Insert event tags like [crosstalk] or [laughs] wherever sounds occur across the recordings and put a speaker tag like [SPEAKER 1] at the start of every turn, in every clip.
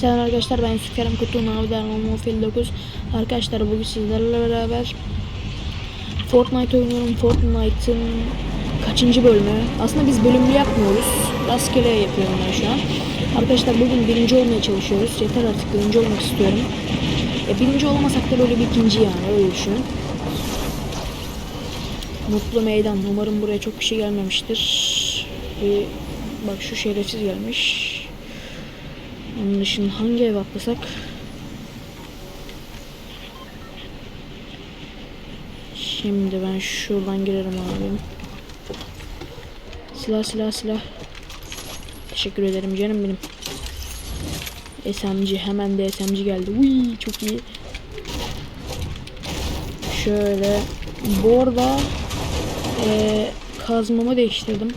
[SPEAKER 1] Selam arkadaşlar ben Yusuf Kerem Kutu Navi Derman Mofil 9 Arkadaşlar bugün sizlerle beraber Fortnite oynuyorum. Fortnite'ın kaçıncı bölümü? Aslında biz bölümlü yapmıyoruz. Rastgele yapıyorum ben şu an. Arkadaşlar bugün birinci olmaya çalışıyoruz. Yeter artık birinci olmak istiyorum. E, Birinci olamasak da böyle bir ikinci yani öyle düşünün Mutlu meydan. Umarım buraya çok kişi gelmemiştir. Bir, Bak şu şerefsiz gelmiş onun dışında hangi ev atlasak? Şimdi ben şuradan girerim abim. Silah silah silah. Teşekkür ederim canım benim. SMG hemen de SMG geldi. Uy çok iyi. Şöyle bu arada eee, kazmamı değiştirdim.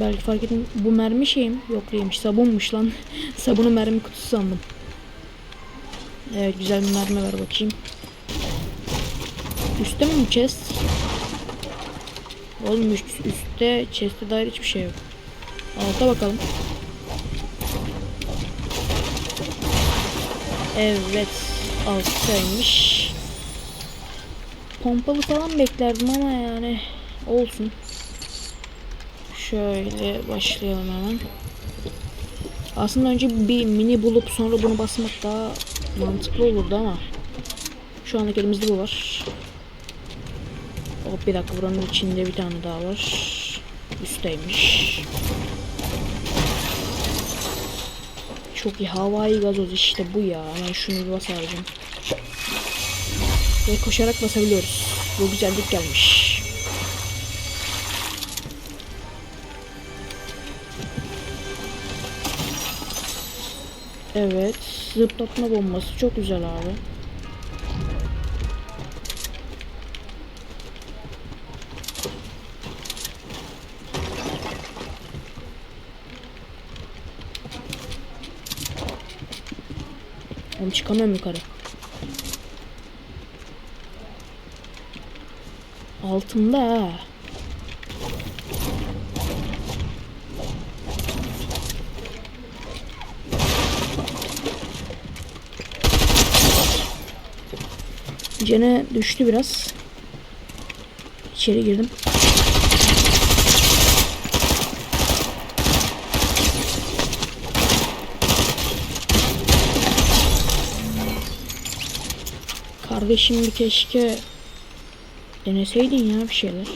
[SPEAKER 1] Belki fark edin. Bu mermi şeyim. Yok değilmiş. Sabunmuş lan. [laughs] Sabunu mermi kutusu sandım. Evet güzel bir mermi ver bakayım. Üstte mi chest? Oğlum üst, üstte chest'e dair hiçbir şey yok. Alta bakalım. Evet. Alttaymış. Pompalı falan beklerdim ama yani olsun. Şöyle başlayalım hemen. Aslında önce bir mini bulup sonra bunu basmak daha mantıklı olurdu ama şu anlık elimizde bu var. Hop bir dakika buranın içinde bir tane daha var. Üstteymiş. Çok iyi havai gazoz işte bu ya. Ben şunu bir basaracağım. Ve koşarak basabiliyoruz. Bu güzellik gelmiş. Evet. Zıplatma bombası çok güzel abi. Oğlum çıkamıyorum yukarı. Altında ha. Cene düştü biraz. İçeri girdim. Kardeşim bir keşke deneseydin ya bir şeyler.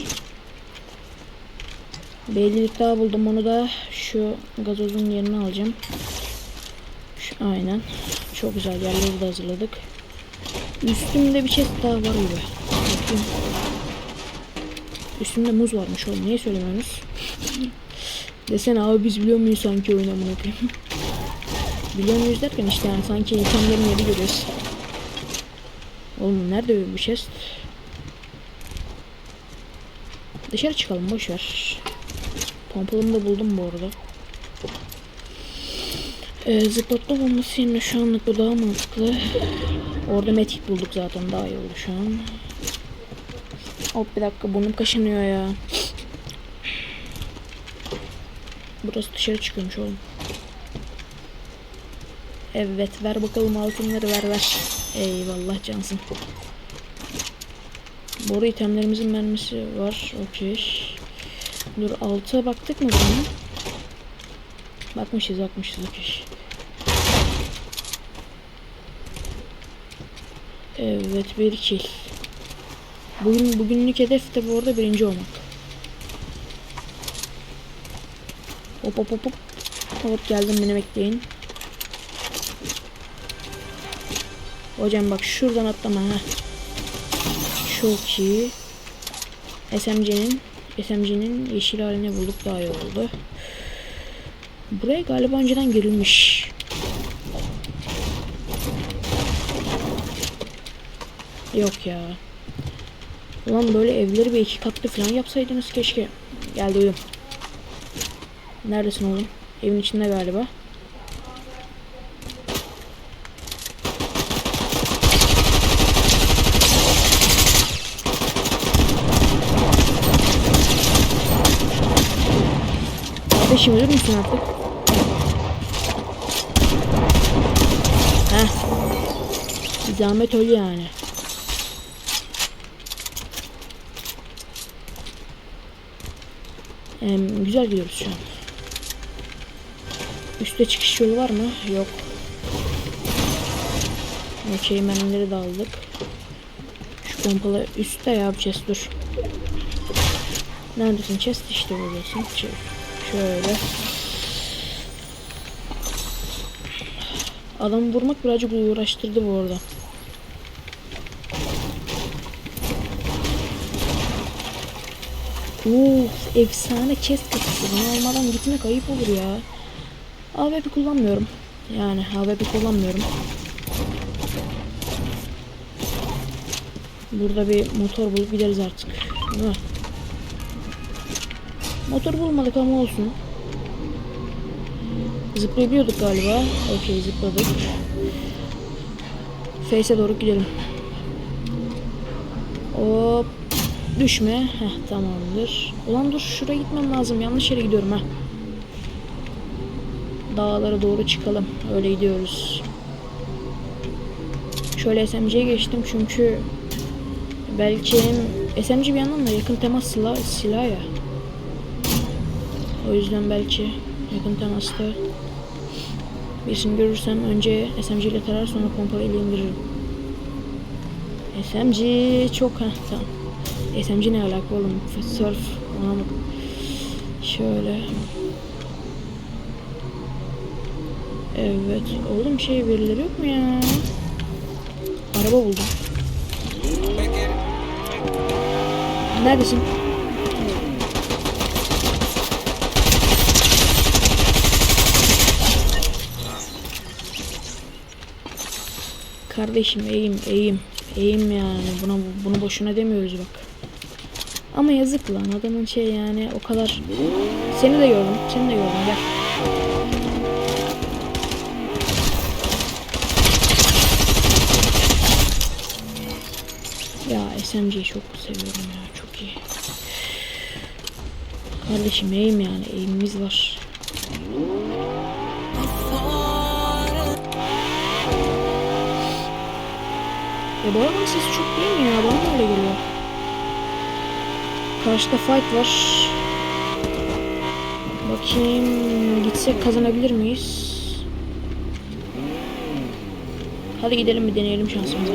[SPEAKER 1] Bir ellilik daha buldum onu da şu gazozun yerine alacağım. Şu, aynen. Çok güzel yerleri de hazırladık. Üstümde bir chest daha var gibi. Bakayım. Üstümde muz varmış oğlum. Niye söylemiyorsunuz? Desene abi biz biliyor muyuz sanki oyunu amına koyayım. [laughs] biliyor muyuz derken işte yani sanki itemlerin yeri görüyoruz. Oğlum nerede bu chest? Dışarı çıkalım boş ver. Pompalımı da buldum bu arada. Ee, zıplatma bombası yerine şu anlık bu daha mantıklı. Orada metik bulduk zaten daha iyi oldu şu an. Hop bir dakika burnum kaşınıyor ya. Burası dışarı çıkıyormuş oğlum. Evet ver bakalım altınları ver ver. Eyvallah cansın. Boru itemlerimizin mermisi var. Okey. Dur alta baktık mı bunun? Bakmışız bakmışız okey. Evet bir kill. Bugün bugünlük hedef de bu arada birinci olmak. Hop hop hop hop. Geldim beni bekleyin. Hocam bak şuradan atlama ha. Çok iyi. SMC'nin SMC'nin yeşil halini bulduk daha iyi oldu. Buraya galiba önceden girilmiş. Yok ya. Ulan böyle evleri bir iki katlı falan yapsaydınız keşke. Gel duydum. Neredesin oğlum? Evin içinde galiba. Kardeşim ölür müsün artık? Heh. Bir zahmet öl yani. Em, güzel gidiyoruz şu an. Üste çıkış yolu var mı? Yok. Okey mermileri de aldık. Şu pompalı üstte yapacağız dur. Neredesin chest işte buradasın. Ç- Şöyle. Adamı vurmak birazcık uğraştırdı bu arada. Uf, efsane chest kapısı. Bunu almadan gitmek ayıp olur ya. AWP kullanmıyorum. Yani AWP kullanmıyorum. Burada bir motor bulup gideriz artık. Motor bulmadık ama olsun. Zıplayabiliyorduk galiba. Okey zıpladık. Face'e doğru gidelim. Hop. Düşme. Heh tamamdır. Ulan dur şuraya gitmem lazım. Yanlış yere gidiyorum ha. Dağlara doğru çıkalım. Öyle gidiyoruz. Şöyle SMG'ye geçtim çünkü belki SMG bir yandan da yakın temas silah, silah ya. O yüzden belki yakın temasta birisini görürsem önce SMG ile tarar sonra pompayla indiririm. SMG çok ha tamam. SMG ne alaka oğlum? Surf bak. Şöyle. Evet. Oğlum şey birileri yok mu ya? Araba buldum. Neredesin? Kardeşim eğim eğim eğim yani buna bunu boşuna demiyoruz bak. Ama yazık lan adamın şey yani o kadar seni de gördüm seni de gördüm gel. Ya SMG'yi çok seviyorum ya çok iyi. Kardeşim eğim yani eğimimiz var. Ya bu arabanın sesi çok değil mi ya? Bana öyle geliyor. Karşıda fight var. Bakayım gitsek kazanabilir miyiz? Hadi gidelim bir deneyelim şansımızı.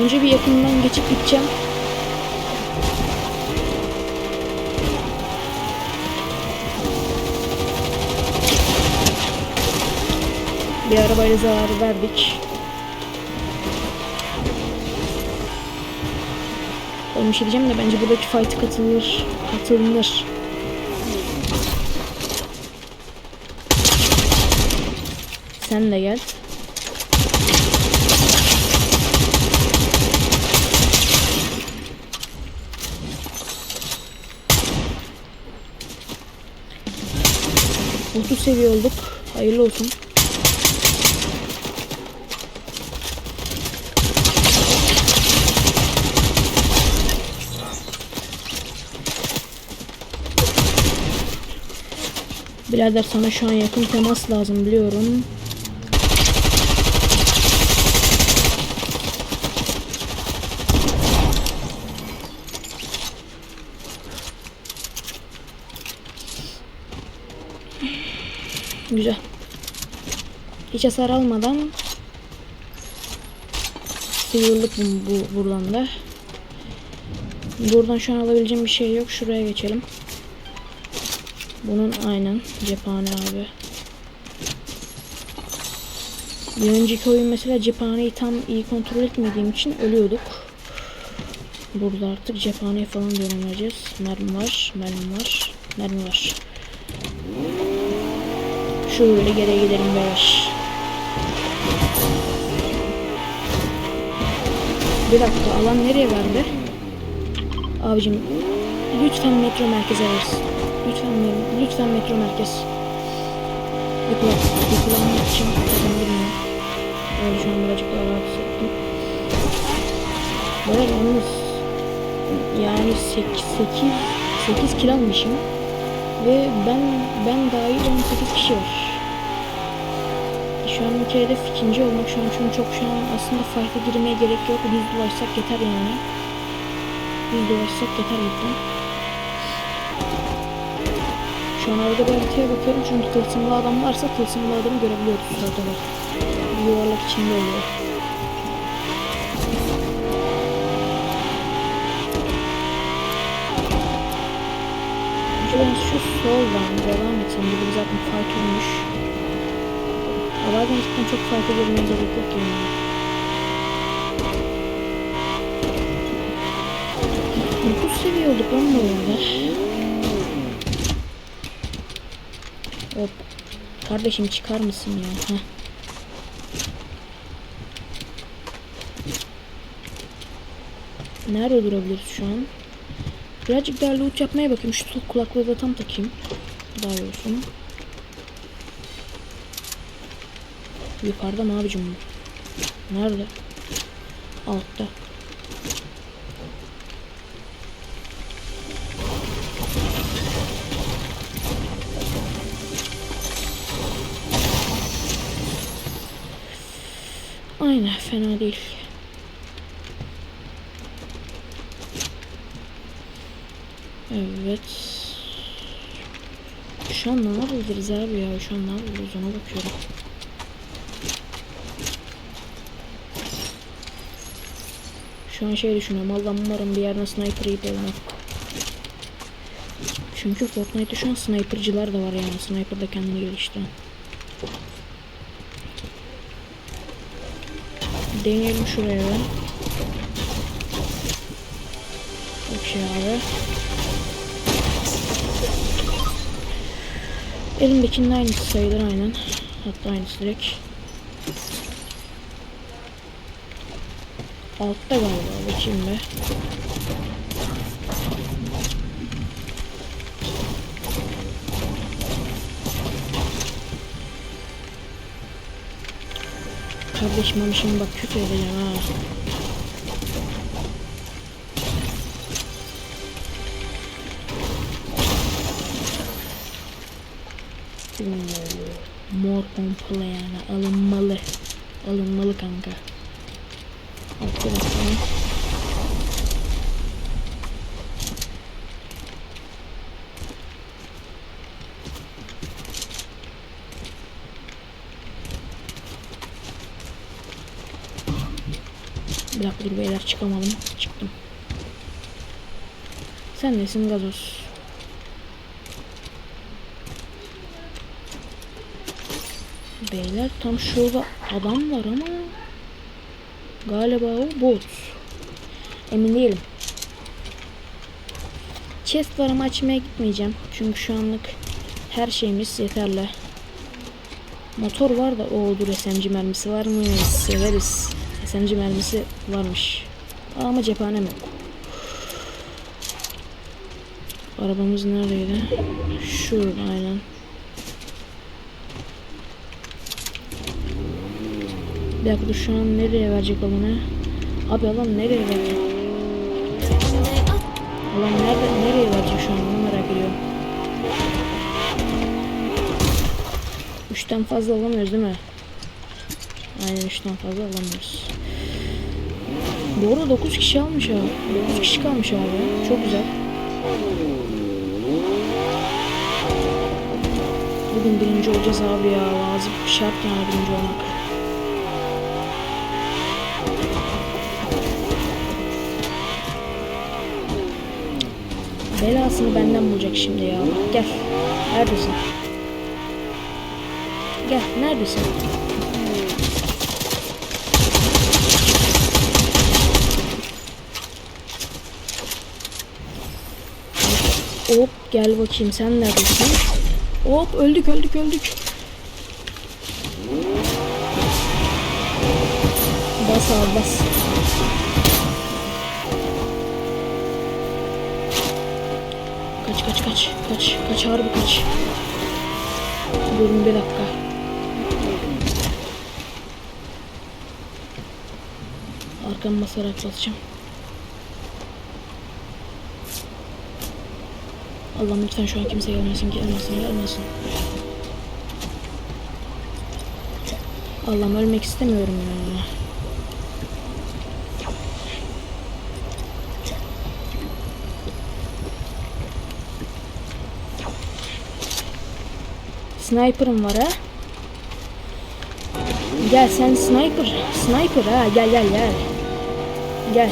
[SPEAKER 1] Önce bir yakından geçip gideceğim. Bir arabayla zarar verdik. Oğlum bir şey diyeceğim de bence buradaki fight katılır. Katılınır. Sen de gel. Otuz seviye olduk. Hayırlı olsun. Birader sana şu an yakın temas lazım biliyorum. Güzel. Hiç hasar almadan sıyrıldık bu, bu buradan da. Buradan şu an alabileceğim bir şey yok. Şuraya geçelim. Bunun aynen cephane abi. Bir önceki oyun mesela cephaneyi tam iyi kontrol etmediğim için ölüyorduk. Burada artık cephaneye falan dönemeyeceğiz. Mermi var, mermi var, mermi var. Şöyle geriye gidelim beyler. Bir dakika alan nereye verdi? Abicim lütfen metro merkeze versin. Lütfen lütfen metro merkez. Yıkılan, yıkılanmak için kazanabilirim. Yani şu an birazcık daha rahat hissettim. Böyle yalnız yani 8 8 8 kilo almışım. Ve ben ben dahil 18 kişi var. Şu an ülke hedef ikinci olmak şu an çünkü çok şu an aslında fight'a girmeye gerek yok. Düz dolaşsak yeter yani. Düz dolaşsak yeter lütfen. Şu an arada bir haritaya bakıyorum çünkü tılsımlı adam varsa tılsımlı adamı görebiliyoruz zaten. Yuvarlak içinde oluyor. Ben şu soldan devam etsem gibi zaten fight olmuş. Bazen cidden çok fight'a girmeye gerek yok yani. Dokuz seviye lan bu arada. Hop. Kardeşim çıkar mısın ya? Heh. Nerede durabiliriz şu an? Birazcık daha loot yapmaya bakayım. Şu kulaklığı da tam takayım. Daha olsun. Yukarıda mı abicim bu? Nerede? Altta. Aynen fena değil. Evet. Şu an ne yapabiliriz abi ya? Şu an ne yapabiliriz ona bakıyorum. Şu an şey düşünüyorum. Allah'ım umarım bir yerden sniper yiyip ölmem. Çünkü Fortnite'da şu an snipercılar da var yani. Sniper da kendini geliştiren. Deneyelim şuraya. Yok şey abi. Elimdekinin aynısı sayılır aynen. Hatta aynısı direkt. Altta galiba bakayım be. Kardeşim ama şimdi bak kötü edeceğim ha. Mor pompalı yani alınmalı. Alınmalı kanka. Alt dur beyler çıkamadım. Çıktım. Sen nesin gazoz? Beyler tam şurada adam var ama galiba o bot. Emin değilim. Chest var ama açmaya gitmeyeceğim. Çünkü şu anlık her şeyimiz yeterli. Motor var da o dur SMG mermisi var mı? Severiz. SMG mermisi varmış. Ama cephanem yok. Arabamız neredeydi? Şurada aynen. Bir dakika şu an nereye verecek alanı? Abi alan nereye verecek? Alan nerede, nereye verecek şu an onu merak ediyorum. Üçten fazla alamıyoruz değil mi? Aynen üçten fazla alamıyoruz. Bu arada 9 kişi almış abi. 9 kişi kalmış abi. Çok güzel. Bugün birinci olacağız abi ya. Lazım. Şart yani birinci olmak. Belasını benden bulacak şimdi ya. Gel. Neredesin? Gel. Neredesin? Hop gel bakayım sen neredesin? Hop öldük öldük öldük. Bas abi bas. Kaç kaç kaç kaç kaç harbi kaç. Durun bir dakika. Arkam basarak basacağım. Allah'ım lütfen şu an kimse gelmesin, gelmesin, gelmesin. Allah'ım ölmek istemiyorum ya. Sniper'ım var ha. Gel sen sniper. Sniper ha gel gel gel. Gel.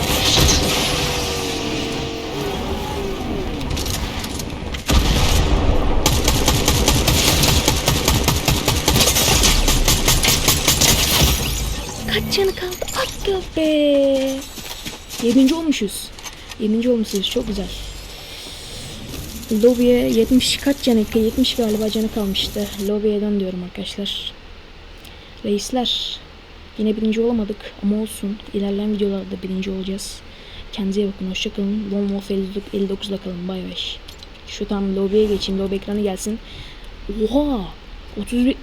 [SPEAKER 1] Kaç canı kaldı? Ay be. Yedinci olmuşuz. Yedinci olmuşuz. Çok güzel. Lobiye 70 kaç canı? 70 galiba canı kalmıştı. Lobiye dön diyorum arkadaşlar. Reisler. Yine birinci olamadık ama olsun. İlerleyen videolarda birinci olacağız. Kendinize bakın. Hoşçakalın. Lone Wolf 59'da kalın. Bay bay. Şu tam lobiye geçeyim. Lobi ekranı gelsin. Oha! 31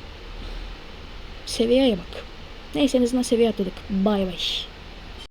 [SPEAKER 1] seviyeye bak. Neyse en azından seviye atladık. Bay bay.